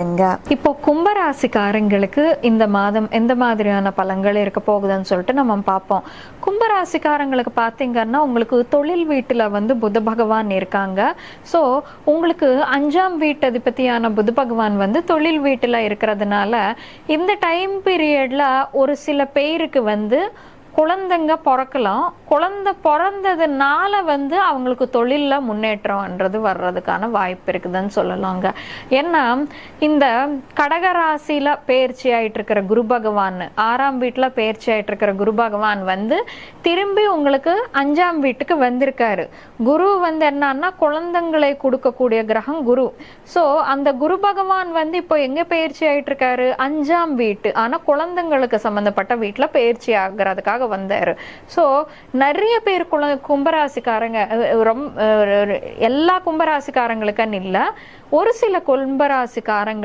இப்போ கும்பராசிக்காரங்களுக்கு இந்த மாதம் எந்த மாதிரியான பலன்கள் இருக்க போகுதுன்னு சொல்லிட்டு நம்ம பார்ப்போம். கும்பராசிக்காரங்களுக்கு பார்த்தீங்கன்னா உங்களுக்கு தொழில் வீட்டில் வந்து புத பகவான் இருக்காங்க. ஸோ உங்களுக்கு அஞ்சாம் வீட்டு அதிபதியான புத பகவான் வந்து தொழில் வீட்டில் இருக்கிறதுனால இந்த டைம் பீரியடில் ஒரு சில பேருக்கு வந்து குழந்தைங்க பிறக்கலாம். குழந்தை பிறந்ததுனால வந்து அவங்களுக்கு தொழிலில் முன்னேற்றம்ன்றது வர்றதுக்கான வாய்ப்பு இருக்குதுன்னு சொல்லலாங்க. ஏன்னா இந்த கடகராசியில் பயிற்சி ஆயிட்டு இருக்கிற குரு பகவான் ஆறாம் வீட்டில் பயிற்சி ஆயிட்டு இருக்கிற குரு பகவான் வந்து திரும்பி உங்களுக்கு அஞ்சாம் வீட்டுக்கு வந்திருக்காரு. குரு வந்து என்னன்னா குழந்தைங்களை கொடுக்கக்கூடிய கிரகம் குரு. ஸோ அந்த குரு பகவான் வந்து இப்போ எங்கே பயிற்சி ஆயிட்டு இருக்காரு அஞ்சாம் வீட்டு ஆனால் குழந்தைங்களுக்கு சம்மந்தப்பட்ட வீட்டில் பயிற்சி ஆகிறதுக்காக வந்தார். ஸோ நிறைய பேர் குல கும்பராசிக்காரங்க ரொம்ப எல்லா கும்பராசிக்காரங்களுக்குன்னு இல்லை ஒரு சில கும்பராசிக்காரங்க